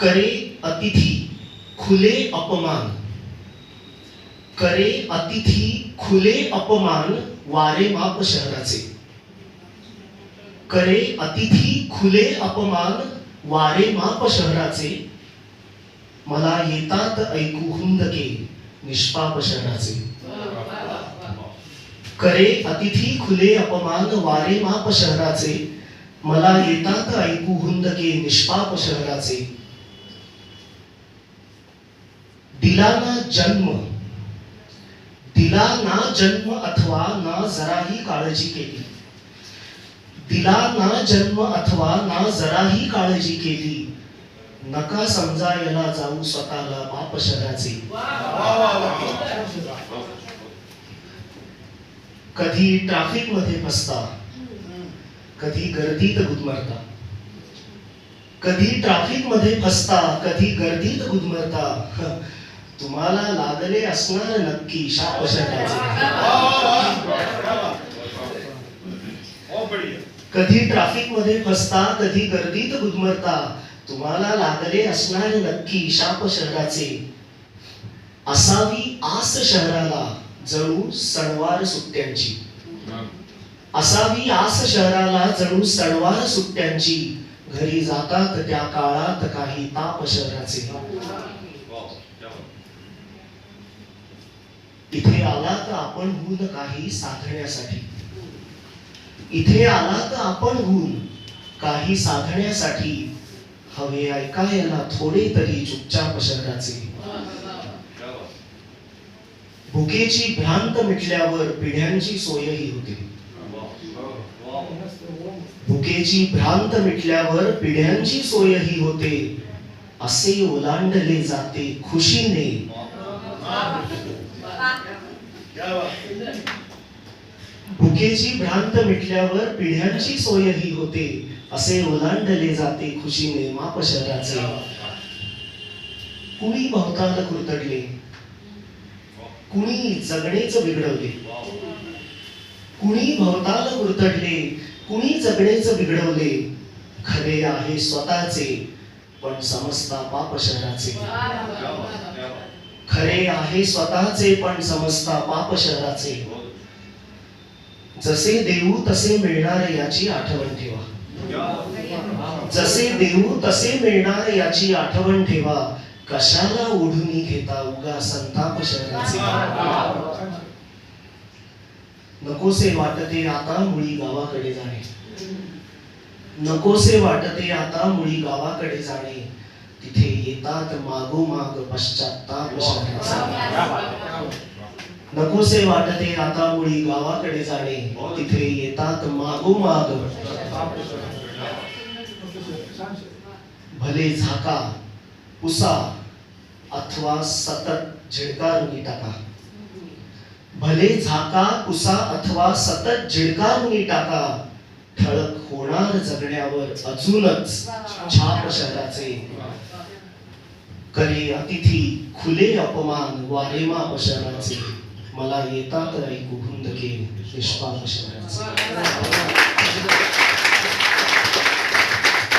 करे अतिथी खुले अपमान. करे अतिथी खुले अपमान वारे माप शहराचे. करे अतिथी खुले अपमान वारे माप शहराचे. मला येतात ऐकू हुंदके निष्पाप शहराचे. करे अतिथी खुले अपमान वारे माप शहराचे. मला येतात ऐकू हुंदके निष्पाप शहराचे. दिला ना जन्म दिला ना जन्म अथवा ना जराही काळजी केली. दिला ना जन्म अथवा ना जराही काळजी केली नका समजायला जाऊ स्वतःला बाप शहराचे कधी ट्रॅफिकमध्ये फसता कधी गर्दीत गुदमरता. कधी ट्रॅफिकमध्ये फसता कधी गर्दीत गुदमरता. तुम्हाला लागले असणार नक्की. शाप कधी ट्रॅफिकमध्ये फसता कधी गर्दीत गुदमरता तुम्हाला लागले असणार नक्की शाप शहराचे. असावी आस शहराला जणू सणवार सुट्ट्यांची. असावी आस शहराला जणू सणवार सुट्ट्यांची. घरी जातात त्या काळात काही ताप शहराचे. इथे आला तर आपण होऊन काही साधण्यासाठी. इथे आला तर आपण होऊन काही साधण्यासाठी. हवे ऐकायला थोडे तरी चुपचाप शहराचे भुकेची भ्रांत मिटल्यावर पिढ्यांची सोयही होते. भुकेची भ्रांत मिटल्यावर पिढ्यांची सोयही होते. असे ओलांडले जाते खुशीने. भुकेची भ्रांत मिटल्यावर पिढ्यांची सोयही होते असे ओलांडले जाते खुशीने माप शहराचे कुणी भवताल कुरतडले? कुणी जगणेच बिघडवले? कुणी भवताल कुरतडले? कुणी जगणेच बिघडवले? खरे आहे स्वतःचे पण समजता पाप शहराचे खरे आहे स्वतःचे पण समजता पाप शहराचे. जसे देऊ तसे मिळणार याची आठवण ठेवा. जसे देऊ तसे मिळणार याची आठवण ठेवा. कशाला ओढून घेता उगा संताप शहराचे? नकोसे वाटते आता मुळी गावाकडे जाणे. नकोसे वाटते आता मुळी गावाकडे जाणे. तिथे येतात मागोमाग पश्चाताप शहराचे नकोसे वाटते आता मुळी गावाकडे जाणे. तिथे येतात मागोमाग. भले झाका पुसा अथवा सतत झिडकारुनी टाका. भले झाका पुसा अथवा सतत झिडकारुनी टाका. ठळक होणार जगण्यावर अजूनच छाप शहराचे. करे अतिथी खुले अपमान वारेमा शहराचे मला येतात ऐकू हुंदके निष्पाप शहराचे